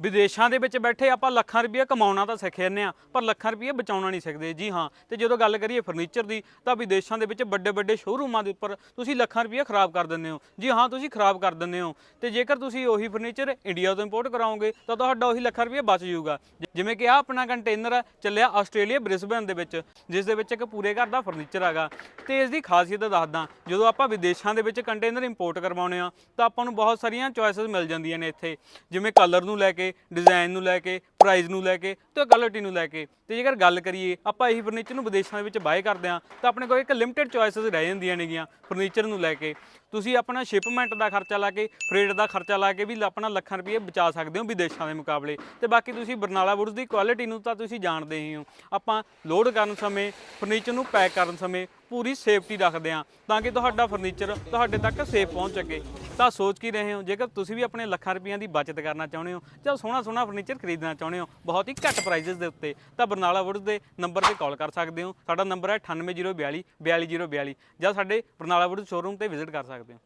ਵਿਦੇਸ਼ਾਂ ਦੇ ਵਿੱਚ ਬੈਠੇ ਆਪਾਂ ਲੱਖਾਂ ਰੁਪਏ ਕਮਾਉਣਾ ਤਾਂ ਸਿੱਖ ਜਾਂਦੇ ਆ, ਪਰ ਲੱਖਾਂ ਰੁਪਏ ਬਚਾਉਣਾ ਨਹੀਂ ਸਿੱਖਦੇ। ਜੀ ਹਾਂ, ਤੇ ਜਦੋਂ ਗੱਲ ਕਰੀਏ ਫਰਨੀਚਰ ਦੀ, ਤਾਂ ਵਿਦੇਸ਼ਾਂ ਦੇ ਵਿੱਚ ਵੱਡੇ ਵੱਡੇ ਸ਼ੋਰੂਮਾਂ ਦੇ ਉੱਪਰ ਤੁਸੀਂ ਲੱਖਾਂ ਰੁਪਏ ਖਰਾਬ ਕਰ ਦਿੰਦੇ ਹੋ। ਜੀ ਹਾਂ, ਤੁਸੀਂ ਖਰਾਬ ਕਰ ਦਿੰਦੇ ਹੋ। ਤੇ ਜੇਕਰ ਤੁਸੀਂ ਉਹੀ ਫਰਨੀਚਰ ਇੰਡੀਆ ਤੋਂ ਇੰਪੋਰਟ ਕਰਾਓਗੇ, ਤਾਂ ਤੁਹਾਡਾ ਉਹੀ ਲੱਖਾਂ ਰੁਪਏ ਬਚ ਜਾਊਗਾ। ਜਿ- ਜਿਵੇਂ ਕਿ ਆ ਆਪਣਾ ਕੰਟੇਨਰ ਹੈ ਚੱਲਿਆ ਆਸਟ੍ਰੇਲੀਆ ਬ੍ਰਿਸਬਨ ਦੇ ਵਿੱਚ, ਜਿਸ ਦੇ ਵਿੱਚ ਇੱਕ ਪੂਰੇ ਘਰ ਦਾ ਫਰਨੀਚਰ ਹੈਗਾ। ਤੇ ਇਸ ਦੀ ਖਾਸੀਅਤ ਦੱਸਦਾ ਜਦੋਂ ਆਪਾਂ ਵਿਦੇਸ਼ਾਂ ਦੇ ਵਿੱਚ ਕੰਟੇਨਰ ਇੰਪੋਰਟ ਕਰਵਾਉਣੇ ਆ ਤਾਂ ਆਪਾਂ ਨੂੰ ਬਹੁਤ ਸਾਰੀਆਂ ਚੋਇਸਸ ਮਿਲ ਜਾਂਦੀਆਂ ਨੇ ਇੱਥੇ। ਜਿਵੇਂ ਕਲਰ ਨੂੰ ਲੈ ਕੇ ਡਿਜ਼ਾਈਨ ਨੂੰ ਲੈ ਕੇ ਪ੍ਰਾਈਸ ਨੂੰ ਲੈ ਕੇ ਤੇ ਕੁਆਲਿਟੀ ਨੂੰ ਲੈ ਕੇ। ਤੇ ਜੇਕਰ ਗੱਲ ਕਰੀਏ, ਆਪਾਂ ਇਹੀ ਫਰਨੀਚਰ ਨੂੰ ਵਿਦੇਸ਼ਾਂ ਦੇ ਵਿੱਚ ਬਾਏ ਕਰਦੇ ਆ ਤਾਂ ਆਪਣੇ ਕੋਲ ਇੱਕ ਲਿਮਟਿਡ ਚੋਇਸਸ ਰਹਿ ਜਾਂਦੀਆਂ ਨੇਗੀਆਂ ਫਰਨੀਚਰ ਨੂੰ ਲੈ ਕੇ। ਤੁਸੀਂ ਆਪਣਾ ਸ਼ਿਪਮੈਂਟ ਦਾ ਖਰਚਾ ਲਾ ਕੇ ਫਰੇਟ ਦਾ ਖਰਚਾ ਲਾ ਕੇ ਵੀ ਆਪਣਾ ਲੱਖਾਂ ਰੁਪਏ ਬਚਾ ਸਕਦੇ ਹੋ ਵਿਦੇਸ਼ਾਂ ਦੇ ਮੁਕਾਬਲੇ। ਤੇ ਬਾਕੀ ਤੁਸੀਂ ਬਰਨਾਲਾ ਵੁੱਡਸ ਦੀ ਕੁਆਲਿਟੀ ਨੂੰ ਤਾਂ ਤੁਸੀਂ ਜਾਣਦੇ ਹੀ ਹੋ। ਆਪਾਂ ਲੋਡ ਕਰਨ ਸਮੇਂ ਫਰਨੀਚਰ ਨੂੰ ਪੈਕ ਕਰਨ ਸਮੇਂ ਪੂਰੀ ਸੇਫਟੀ ਰੱਖਦੇ ਹਾਂ ਤਾਂ ਕਿ ਤੁਹਾਡਾ ਫਰਨੀਚਰ ਤੁਹਾਡੇ ਤੱਕ ਸੇਫ ਪਹੁੰਚ ਸਕੇ। ਤਾਂ ਸੋਚ ਕੀ ਰਹੇ ਹੋ? ਜੇਕਰ ਤੁਸੀਂ ਵੀ ਆਪਣੇ ਲੱਖਾਂ ਰੁਪਈਆਂ ਦੀ ਬਚਤ ਕਰਨਾ ਚਾਹੁੰਦੇ ਹੋ ਜਾਂ ਸੋਹਣਾ ਸੋਹਣਾ ਫਰਨੀਚਰ ਖਰੀਦਣਾ ਚਾਹੁੰਦੇ ਹੋ, ਬਹੁਤ ਹੀ ਘੱਟ ਪ੍ਰਾਈਸਸ ਦੇ ਉੱਤੇ, ਤਾਂ ਬਰਨਾਲਾ ਵੁੱਡਸ ਦੇ ਨੰਬਰ ਤੇ ਕਾਲ ਕਰ ਸਕਦੇ ਹੋ। ਸਾਡਾ ਨੰਬਰ ਹੈ 98042 42042 ਜਾਂ ਸਾਡੇ ਬਰਨਾਲਾ ਵੁੱਡਸ ਸ਼ੋਰੂਮ ਤੇ ਵਿਜ਼ਿਟ ਕਰ ਸਕਦੇ ਹੋ।